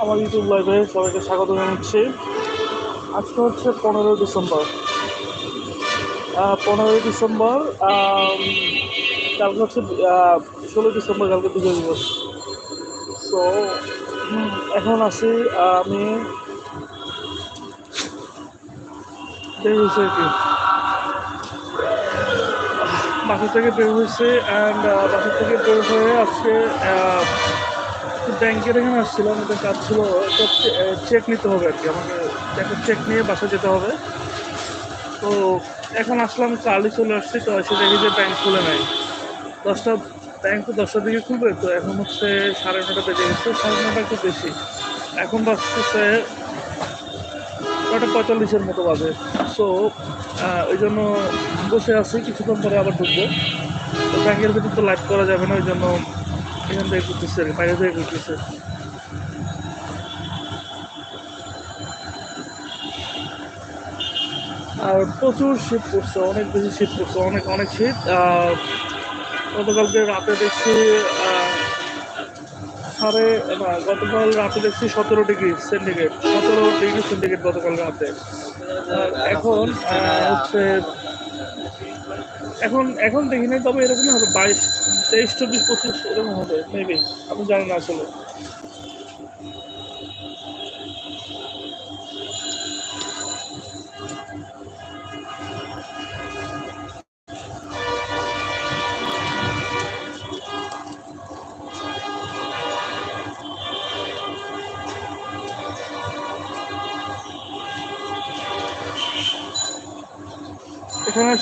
আমার ইউটিউব লাইভে সবাইকে স্বাগত জানাচ্ছি। আজকে হচ্ছে পনেরোই ডিসেম্বর। পনেরোই ডিসেম্বর কালকে হচ্ছে ষোলোই ডিসেম্বর, কালকে বিজয় দিবস। সো এখন আসি আমি বের হয়েছে আর কি। বাসা থেকে বের হয়েছে অ্যান্ড বাসা থেকে বের হয়ে আজকে ব্যাংকের এখানে আসছিলাম একটা কাজ ছিল চেক নিতে হবে আর কি, আমাকে একটা চেক নিয়ে বাসা যেতে হবে। তো এখন আসলাম, কালই চলে আসছি, তো এসে দেখি যে ব্যাংক খুলে নাই। দশটা ব্যাংক তো দশটার দিকে খুলবে, তো এখন হচ্ছে সাড়ে নটা বেজে গেছে, সাড়ে নটা একটু বেশি। এখন বাজতেছে নটা পঁয়তাল্লিশের মতো বাজে। সো ওই জন্য বসে আছি, কিছুক্ষণ পরে আবার ঢুকবো। তো ব্যাংকের ভিতরে তো লাইভ করা যাবে না, ওই জন্য এখান থেকে ঘুরতেছে আর কি, বাইরে থেকে ঘুরতেছে আর প্রচুর শীত পড়ছে অনেক বেশি শীত পড়ছে অনেক অনেক শীত। গতকালকে রাতে দেখছি সাড়ে না গতকাল রাতে দেখছি সতেরো ডিগ্রি সেন্টিগ্রেড সতেরো ডিগ্রি সেন্টিগ্রেড গতকাল রাতে। এখন হচ্ছে এখন এখন দেখি নাই, তবে এরকমই হবে, বাইশ, তেইশ, চব্বিশ, পঁচিশ, এরকম হবে মেবি আমি জানি না আসলে।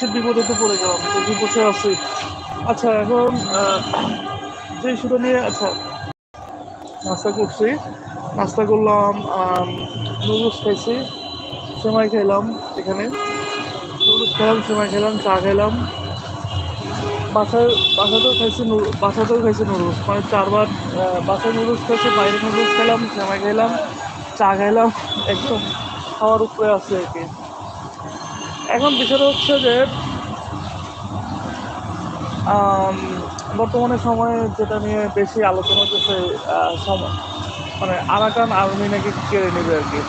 এসে বিপদে তো পড়ে গেলাম, তো বিপদে আছি আচ্ছা এখন যে শুরু নিয়ে আচ্ছা নাস্তা করছি। নাস্তা করলাম নুডলস খাইছি, সেমাই খেলাম এখানে। নুডলস খেলাম সেমাই খেলাম চা খেলাম বাসায়, বাসাতেও খাইছি বাসাতেও খাইছি নুডলস। মানে চারবার বাসায় নুডলস খাইছি, বাইরে নুডলস খেলাম সেমাই খেলাম চা খাইলাম, একদম খাওয়ার উপরে আছে আর কি। এখন বিষয়টা হচ্ছে যে বর্তমানে সময়ে যেটা নিয়ে বেশি আলোচনা হচ্ছে সময় মানে আরাকান আর্মি নাকি কেড়ে নেবে আর কি।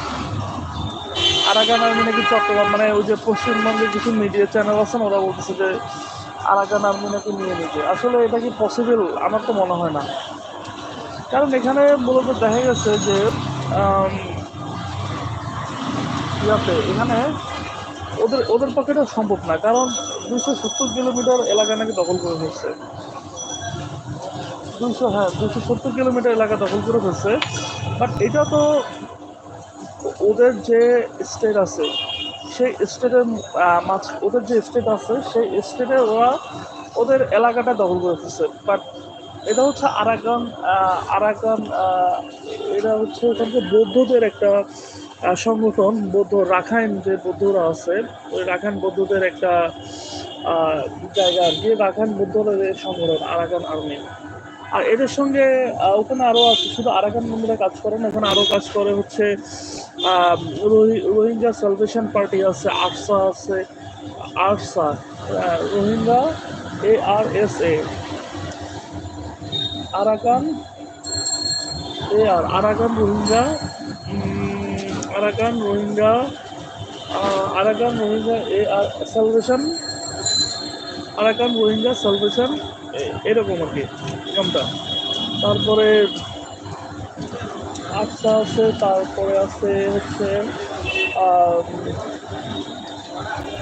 আরাকান আর্মি নাকি চট্টগ্রাম মানে ওই যে পশ্চিমবঙ্গের কিছু মিডিয়া চ্যানেল আছে ওরা বলতেছে যে আরাকান আর্মি নাকি নিয়ে নিতে আসলে এটা কি পসিবল আমার তো মনে হয় না। কারণ এখানে মূলত দেখা গেছে যে ইয়াতে এখানে ওদের ওদের পক্ষে এটা সম্ভব না, কারণ দুশো সত্তর কিলোমিটার এলাকা নাকি দখল করে ফেলছে। দুশো হ্যাঁ দুশো সত্তর কিলোমিটার এলাকা দখল করে ফেলছে। বাট এটা তো ওদের যে স্টেট আছে, সেই স্টেটের মাঝ, ওদের যে স্টেট আছে, সেই স্টেটে ওরা ওদের এলাকাটা দখল করে ফেলছে। বাট এটা হচ্ছে আরাকান আরাকান এটা হচ্ছে ওখানকার বৌদ্ধদের একটা সংগঠন বৌদ্ধ রাখাইন যে বৌদ্ধরা আছে, ওই রাখাইন বৌদ্ধদের একটা জায়গা আর কি। রাখাইন বৌদ্ধদের সংগঠন, আরাকান আর্মি। আর এদের সঙ্গে ওখানে আরও আছে, শুধু আরাকান বন্ধুরা কাজ করে না, ওখানে আরও কাজ করে হচ্ছে রোহি- রোহিঙ্গা সালভেশন পার্টি আছে, আরসা আছে, ARSA Rohingya, A R S A. Arakan, A R, Arakan, Rohingya Arakan Rohingya Arakan Rohingya A R salvation Arakan Rohingya salvation এরকম আর কি নামটা তারপরে আচ্ছা আছে তারপরে আছে হচ্ছে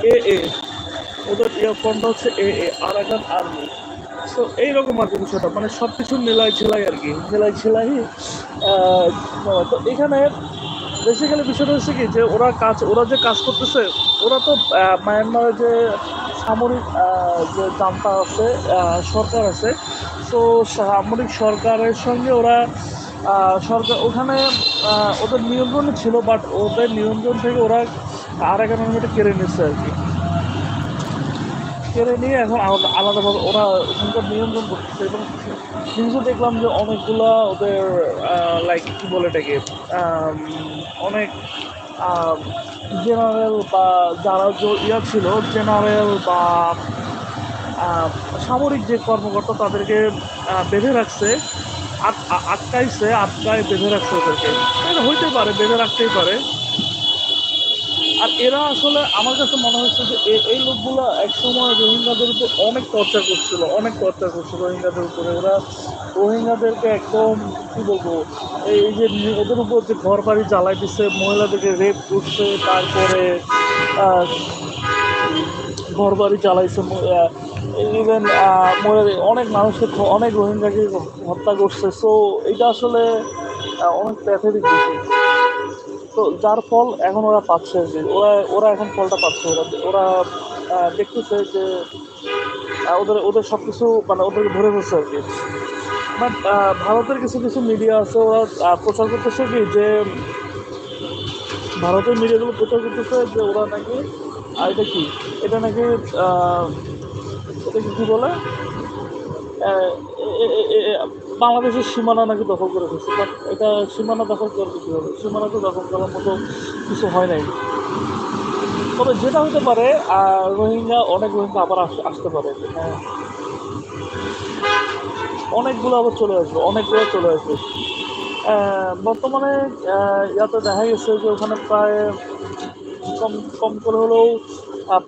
এ এ, ওদের ইয়ারফোনটা হচ্ছে এ এ, আরাকান আর্মি তো এইরকম আর কি বিষয়টা মানে সব কিছু মেলাই ছেলাই আর কি মেলাই ছেলাই তো এখানে বেসিক্যালি বিষয়টা হচ্ছে কি যে ওরা কাজ, ওরা যে কাজ করতেছে, ওরা তো মায়ানমারের যে সামরিক যে দামটা আছে সরকার আছে, তো সামরিক সরকারের সঙ্গে ওরা সরকার, ওখানে ওদের নিয়ন্ত্রণ ছিল বাট ওদের নিয়ন্ত্রণ থেকে ওরা আর এক আর্মিটা কেড়ে নিচ্ছে আর কি। কেড়ে নিয়ে এখন আলাদা আলাদাভাবে ওরা ওখানকার নিয়ন্ত্রণ করতেছে এবং নিউজে দেখলাম যে অনেকগুলা ওদের লাইক কি বলে এটাকে অনেক জেনারেল বা যারা জ- ইয়া ছিল জেনারেল বা সামরিক যে কর্মকর্তা তাদেরকে বেঁধে রাখছে আটকাইছে, আটকায় বেঁধে রাখছে ওদেরকে। হইতে পারে, বেঁধে রাখতেই পারে। আর এরা আসলে আমার কাছে মনে হচ্ছে যে এই লোকগুলো একসময় রোহিঙ্গাদের উপর অনেক টর্চার করছিল, অনেক টর্চার করছিল রোহিঙ্গাদের উপরে। ওরা রোহিঙ্গাদেরকে একদম, কী বলব, এই যে ওদের উপর যে ঘর বাড়ি জ্বালাই দিচ্ছে মহিলাদেরকে রেপ করছে, তারপরে ঘর বাড়ি চালাইছে ইভেন অনেক মানুষকে অনেক রোহিঙ্গাকে হত্যা করছে। সো এটা আসলে অনেক প্যাথেটিক বিষয়। তো যার ফল এখন ওরা পাচ্ছে যে, ওরা ওরা এখন ফলটা পাচ্ছে, ওরা ওরা দেখতেছে যে ওদের ওদের সব কিছু মানে ওদেরকে ধরে ফেলছে আর কি। বাট ভারতের কিছু কিছু মিডিয়া আছে ওরা প্রচার করতেছে কি যে, ভারতের মিডিয়াগুলো প্রচার করতেছে যে ওরা নাকি এটা কি? এটা নাকি এটা কি বলে? বাংলাদেশের সীমানা নাকি দখল করে ফেলছে? বাট এটা সীমানা দখল করবে কীভাবে সীমানা তো দখল করার মতো কিছু হয় নাই। তবে যেটা হতে পারে রোহিঙ্গা, অনেক রোহিঙ্গা আবার আস- আসতে পারে। হ্যাঁ। অনেকগুলো আবার চলে আসবে, অনেকগুলো চলে আসবে। বর্তমানে ইয়াতে দেখা গেছে যে ওখানে প্রায় কম কম করে হলেও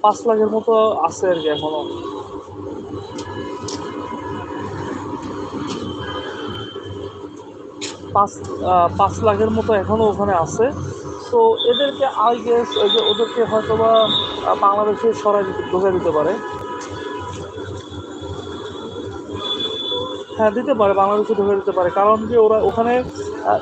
পাঁচ লাখের মতো আছে আর কি এখনও। পাঁচ পাঁচ লাখের মতো এখনও ওখানে আছে। তো এদেরকে আই গেস ওই যে ওদেরকে হয়তো বা বাংলাদেশে সরাই দিতে, ঢোকা দিতে পারে। হ্যাঁ দিতে পারে, বাংলাদেশে ঢুকে দিতে পারে। কারণ যে ওরা ওখানে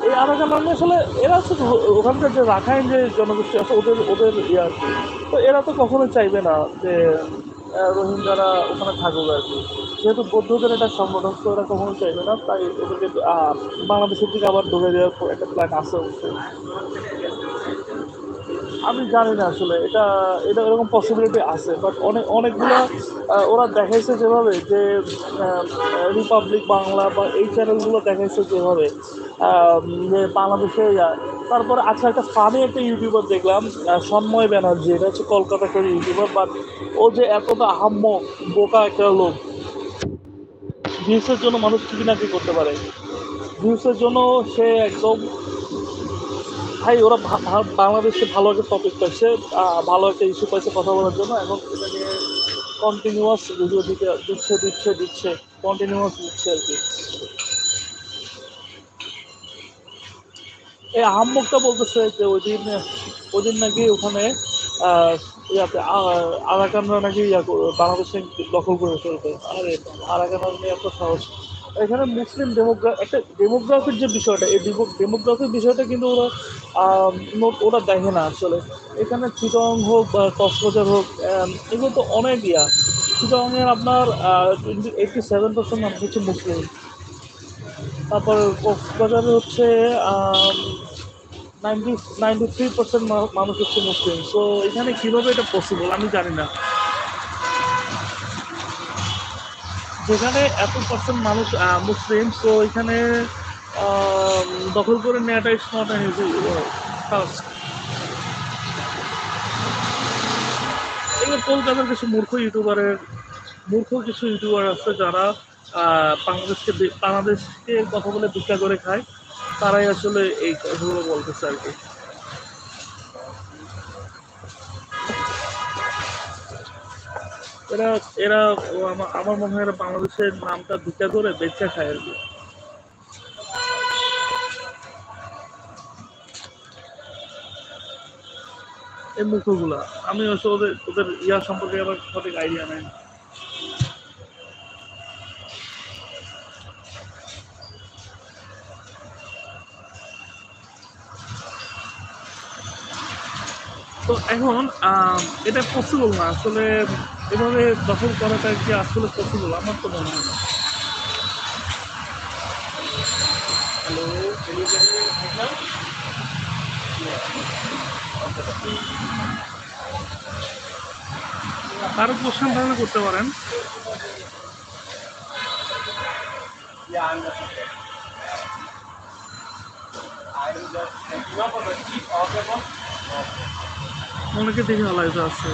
এই আরাকান আর্মি আসলে এরা হচ্ছে ওখানকার যে রাখাইন যে জনগোষ্ঠী আছে, ওদের ওদের ইয়ে আর কি। তো এরা তো কখনো চাইবে না যে রোহিঙ্গারা ওখানে থাকুক আর কি। যেহেতু বৌদ্ধদের এটা তো ওরা কখনো চাইবে না, তাই ওদেরকে বাংলাদেশের দিকে আবার ঢুকে দেওয়ার একটা প্ল্যান আছে অবশ্যই। আমি জানি না আসলে, এটা এটা এরকম পসিবিলিটি আছে বাট অনেক, অনেকগুলো ওরা দেখাইছে যেভাবে যে রিপাবলিক বাংলা বা এই চ্যানেলগুলো দেখাইছে যেভাবে যে বাংলাদেশে, তারপরে আচ্ছা একটা ফানি একটা ইউটিউবার দেখলাম সন্ময় ব্যানার্জি, এটা হচ্ছে কলকাতার ইউটিউবার বাট ও যে এতটা আহাম্মক বোকা একটা লোক। ভিউসের জন্য মানুষ কি না কি করতে পারে? ভিউসের জন্য সে একদম ভাই, ওরা বাংলাদেশে ভালো একটা টপিক পাইছে ভালো একটা ইস্যু পাইছে কথা বলার জন্য এখন এটা নিয়ে কন্টিনিউয়াস ভিডিও দিতে, দিচ্ছে দিচ্ছে দিচ্ছে কন্টিনিউয়াস দিচ্ছে আর কি। এই আহম্মকটা বলতেছে যে ওই দিন ওই দিন নাকি ওখানে ইয়াতে আরাকানরা নাকি ইয়া বাংলাদেশে দখল করে ফেলবে। আরে, আরাকানরা নিয়ে এত সাহস। এখানে মুসলিম ডেমোগ্রা একটা ডেমোগ্রাফির যে বিষয়টা, এই ডেমোগ্রাফির বিষয়টা কিন্তু ওরা ওরা দেখে না আসলে। এখানে চিটং হোক বা কক্সবাজার হোক এগুলো তো অনেক ইয়া। চিটংয়ের আপনার এইটটি সেভেন পার্সেন্ট মানুষ হচ্ছে মুসলিম। তারপর কক্সবাজারে হচ্ছে নাইনটি নাইনটি থ্রি পার্সেন্ট মানুষ হচ্ছে মুসলিম। সো এখানে কীভাবে এটা পসিবল আমি জানি না। যেখানে এত পার্সেন্ট মানুষ মুসলিম, তো এখানে দখল করে নেওয়াটা ইস নট টাস্ক এগুলো কলকাতার কিছু মূর্খ ইউটিউবারের মূর্খ কিছু ইউটিউবার আছে যারা বাংলাদেশকে বাংলাদেশকে কথা বলে ভিক্ষা করে খায়। তারাই আসলে এই কথাগুলো বলতেছে আর কি। এরা এরা আমার মনে হয় এরা বাংলাদেশের নামটা ভিক্ষা করে বেচা খায় আর কি। এই মুখগুলা, আমি আসলে ওদের ওদের ইয়া সম্পর্কে আমার সঠিক আইডিয়া নেই। তো এখন এটা পসিবল না। আসলে এভাবে দখল করাটা কি আসলে পসিবল আমার তো মনে হয় না। হ্যালো কারও কোশ্চেন তাহলে করতে পারেন. অনেকে দেখে আলাদা আছে।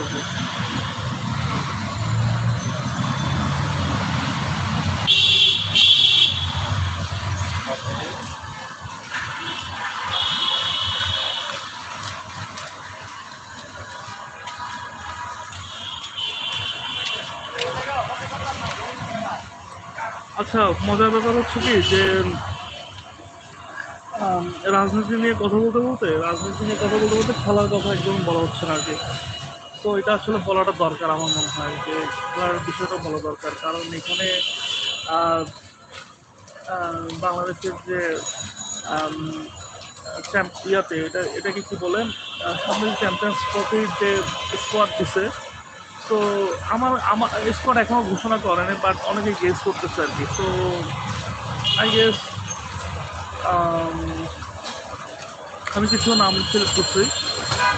আচ্ছা মজার ব্যাপার হচ্ছে কি যে রাজনীতি নিয়ে কথা বলতে বলতে, রাজনীতি নিয়ে কথা বলতে বলতে খেলার কথা একদম বলা হচ্ছে না আর কি। তো এটা আসলে বলাটা দরকার আমার মনে হয় যে, খেলার বিষয়টা বলা দরকার। কারণ এখানে বাংলাদেশের যে ইয়াতে এটা এটাকে কি বলে আহ, সামনে চ্যাম্পিয়ন্স ট্রফির যে স্কোয়াড দিছে তো আমার আমার স্কোয়াড এখনও ঘোষণা করেনি বাট অনেকে গেস করতেছে আর কি। তো আই গেস আমি কিছু নাম সিলেক্ট করছি।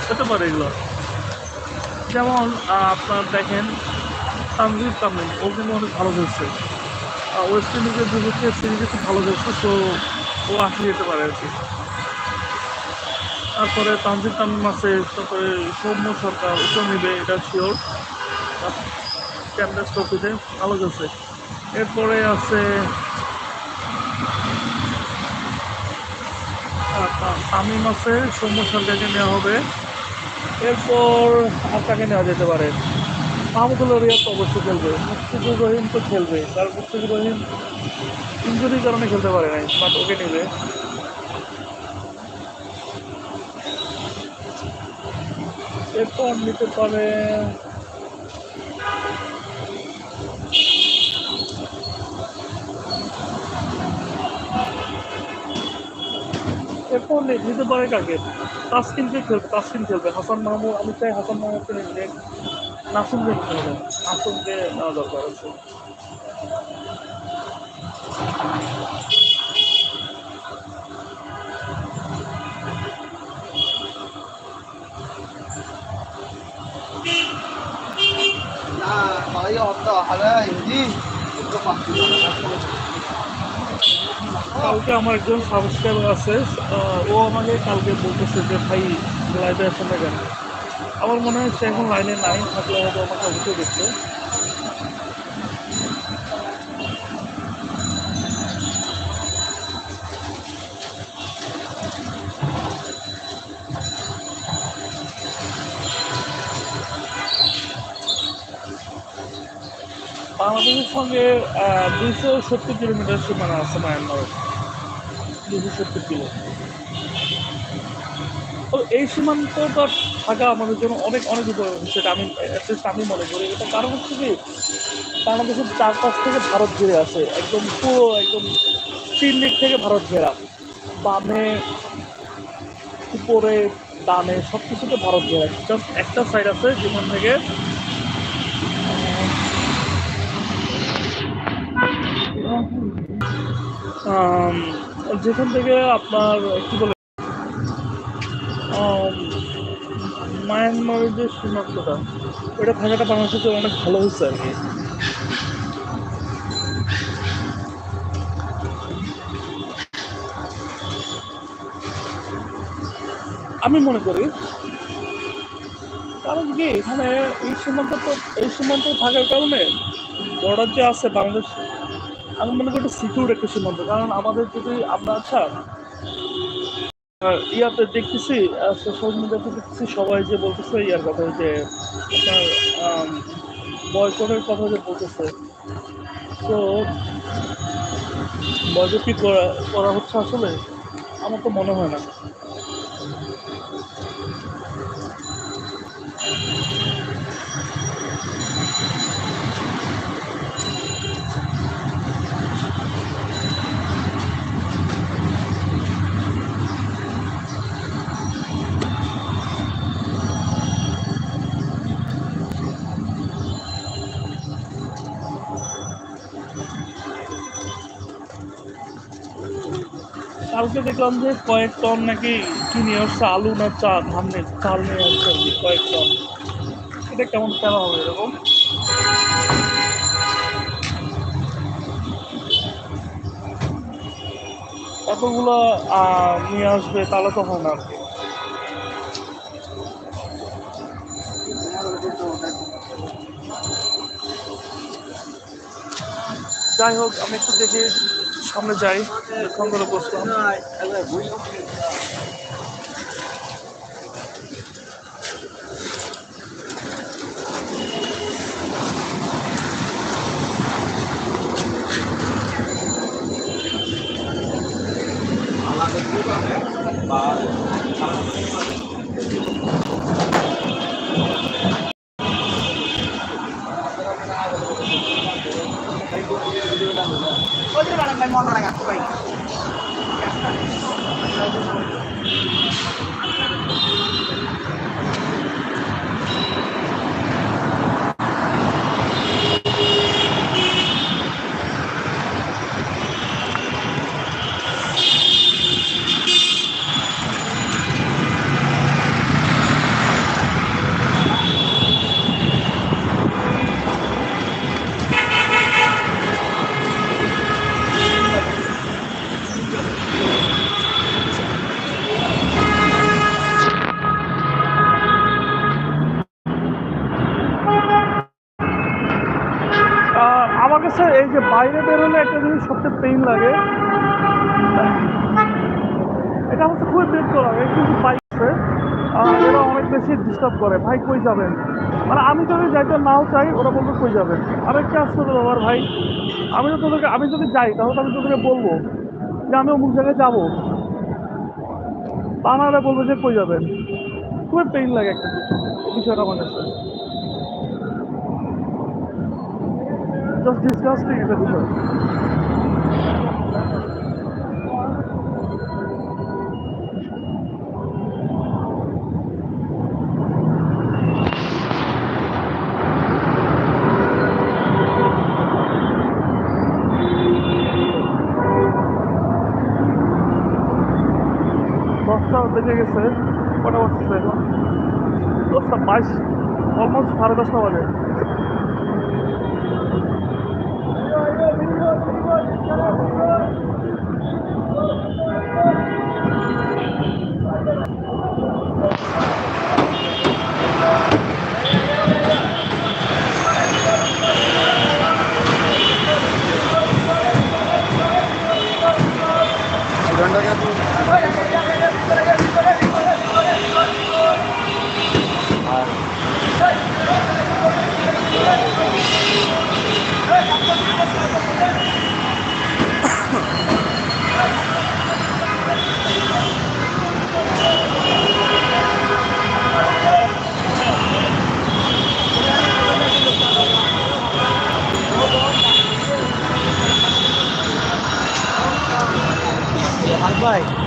হতে পারে এগুলো। যেমন আপনার দেখেন তানজিদ তামিম ও কিন্তু অনেক ভালো খেলছে। ওয়েস্ট ইন্ডিজের বিপক্ষে সিরিজে খুব ভালো খেলছে, তো ও আসলে যেতে পারে আর কি। তারপরে তানজিদ তামিম আছে, তারপরে সৌম্য সরকার ওকে নিবে, এটা শিওর চ্যাম্পিয়ন্স ট্রফিতে ভালো খেলছে। এরপরে আছে তামিম আছে, সৌম্য সরকারকে নেওয়া হবে। এরপর আর কাকে নেওয়া যেতে পারে। মাহমুদুল্লাহ রিয়াদ তো অবশ্যই খেলবে মুস্তিকুর রহিম তো খেলবে কারণ মুস্তিকুর রহিম ইঞ্জুরির কারণে খেলতে পারে নাই বাট ওকে নেবে। এরপর নিতে পারে এরপর নিতে পারে কাকে? তাসকিনকে খেলবে তাসকিন খেলবে, হাসান মাহমুদ আমি চাই হাসান মাহমুদকে নিতে হবে নাসুমকে নেওয়া দরকার আছে। কালকে আমার একজন সাবস্ক্রাইবার আছে আহ, ও আমাকে কালকে বলতেছে যে ভাই লাইভে আসেন না কেন? আমার মনে সে এখন লাইনে নাই থাকলে হয়তো আমাকে অবশ্যই দেখবে। বাংলাদেশের সঙ্গে দুইশো সত্তর কিলোমিটার সীমানা আছে মায়ানমারের। দুশো সত্তর কিলো। তো এই সীমান্তটা থাকা আমাদের জন্য অনেক অনেক উপকার সেটা আমি আমি মনে করি। এটা কারণ হচ্ছে কি, বাংলাদেশের চারপাশ থেকে ভারত ঘিরে আছে, একদম পুরো, একদম তিন দিক থেকে ভারত ঘেরা। বামে, উপরে, ডানে সব কিছুতে ভারত ঘেরা। জাস্ট একটা সাইড আছে, যেখান থেকে যেখান থেকে আপনার, কি বলে মায়ানমারের যে সীমান্তটা ওটা থাকাটা বাংলাদেশের অনেক ভালো হচ্ছে আর কি। আমি মনে করি, কারণ কি, এখানে এই সীমান্ত তো এই সীমান্ত থাকার কারণে বর্ডার যে আছে বাংলাদেশ, আমি মনে করি সিকিউর একটা সীমান্ত। কারণ আমাদের যদি আমরা আচ্ছা ইয়াতে দেখতেছি সোশ্যাল মিডিয়াতে দেখতেছি সবাই যে বলতেছে, ইয়ার কথা যে আপনার বয়কটের কথা যে বলতেছে। তো বয়কট কি করা করা হচ্ছে আসলে, আমার তো মনে হয় না। কালকে দেখলাম যে কয়েক টন নাকি কি নিয়ে আসছে আলু না চা ধান নিয়ে চাল নিয়ে আসছে আর কি, কয়েক টন। এটা কেমন খেলা হবে এরকম? এতগুলো নিয়ে আসবে তাহলে তো হয় না আর কি। যাই হোক, আমি একটু দেখি সামনে যাই অনেকক্ষণ ধরে আহ, আমার কাছে এই যে বাইরে বেরোলে একটা জিনিস সবচেয়ে পেইন লাগে এটা হচ্ছে খুবই বের করা এই কিন্তু বাইক আছে আহ, এরা অনেক বেশি ডিস্টার্ব করে, ভাই, কই যাবেন? মানে আমি যদি যাইতে নাও চাই, ওরা বলবে, কই যাবেন? আরেকটা আসতে তো আমার ভাই। আমি তো তোদেরকে, আমি যদি যাই, তাহলে তো আমি তোদেরকে বলব যে, আমি অমুক জায়গায় যাব। তা না ওরা বলবে যে, কই যাবেন? খুবই পেইন লাগে একটা বিষয়টা আমার কাছে। জাস্ট ডিসকাস্টিং এটা বিষয় দশটা বেজে গেছে কটা বাজছে দশটা বাইশ অলমোস্ট সাড়ে দশটা বাজে। play.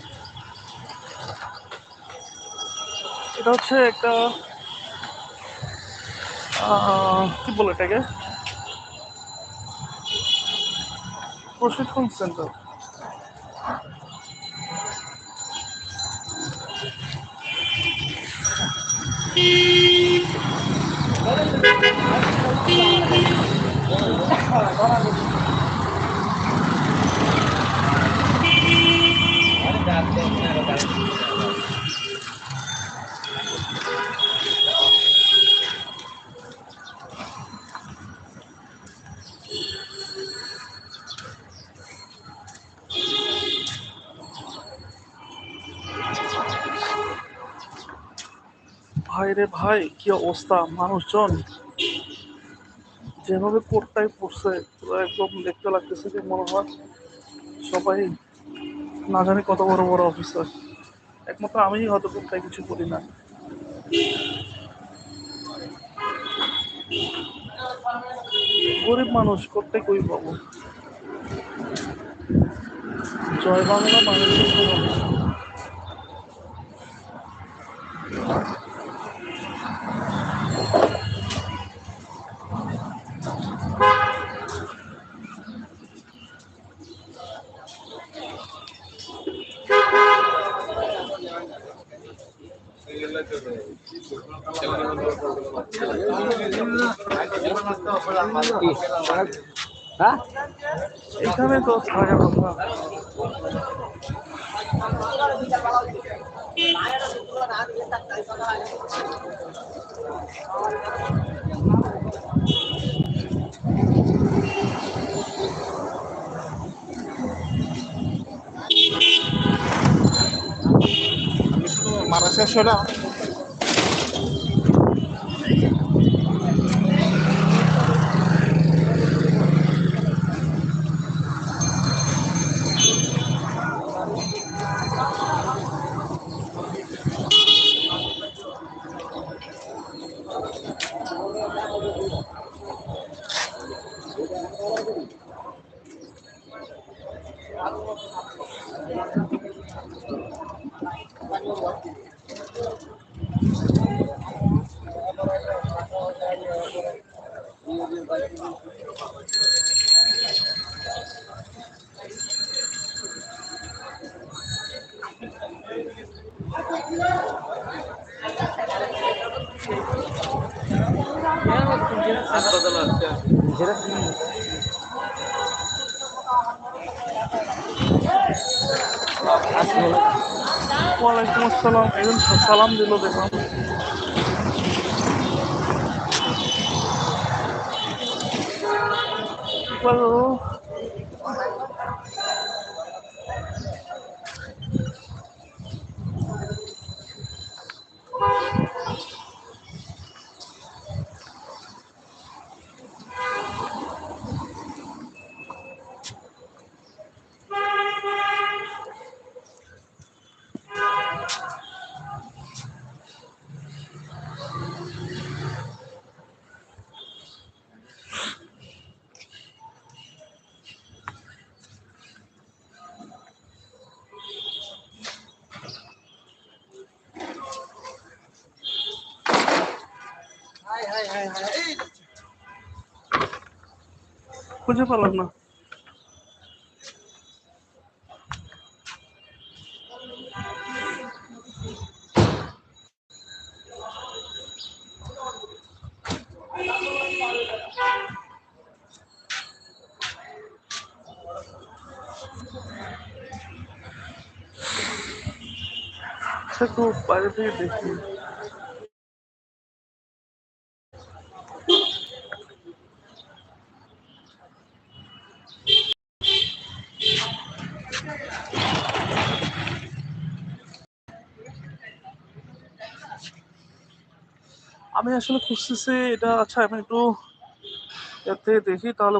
এটা হচ্ছে একটা কি বলে এটাকে? প্রশিক্ষণ সেন্টার। রে ভাই, কি অবস্থা? মানুষজন যেভাবে কোটটাই পড়ছে একদম দেখতে লাগতেছে যে মনে হয় সবাই না জানি কত বড় বড় অফিসার একমাত্র আমি হয়তো কোটটাই কিছু করি না। গরিব মানুষ করতে কই পাবো? জয় বাংলা মানুষের হ্যাঁ? এখানে তো মারা শেষ হলো ওয়ালাইকুম আসসালাম একজন সালাম দিল দেখলাম হ্যালো খুঁজে পেলাম না। একটু বাইরে থেকে দেখি। আসলে খুঁজতেছি এটা আচ্ছা আমি একটু এর থেকে দেখি তাহলে